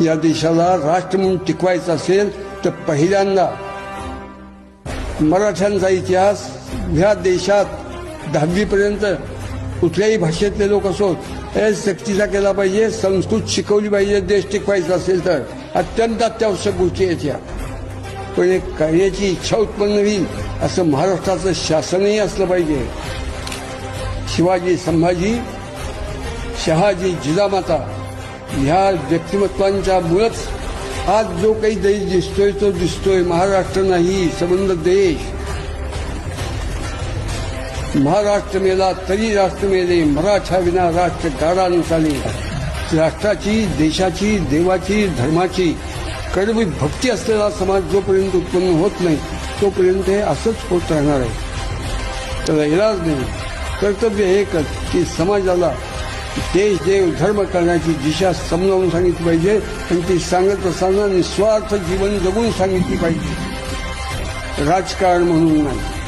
या देशाला राष्ट्र म्हणून टिकवायचं असेल तर पहिल्यांदा मराठ्यांचा इतिहास ह्या देशात दहावीपर्यंत कुठल्याही भाषेतले लोक असोत एस सक्तीचा केला पाहिजे संस्कृत शिकवली पाहिजे देश टिकवायचा असेल तर. अत्यंत अत्यावश्यक गोष्टी आहेत या पण एक करण्याची इच्छा उत्पन्न होईल असं महाराष्ट्राचं शासनही असलं पाहिजे. शिवाजी संभाजी शहाजी जिजामाता ह्या व्यक्तिमत्वांच्या मुळच आज जो काही देश दिसतोय तो दिसतोय. महाराष्ट्र नाही संबंध देश. महाराष्ट्र मेला तरी राष्ट्र मेले. मराठा विना राष्ट्र गाडा चाले राष्ट्राची देशाची देवाची धर्माची कडवी भक्ती असलेला समाज जोपर्यंत उत्पन्न होत नाही तोपर्यंत हे असंच होत राहणार आहे. त्याला इलाज नाही. कर्तव्य एकच की समाजाला देश देव धर्म करण्याची दिशा समजावून सांगितली पाहिजे. आणि ती सांगत असताना निस्वार्थ जीवन जगून सांगितली पाहिजे. राजकारण म्हणून नाही.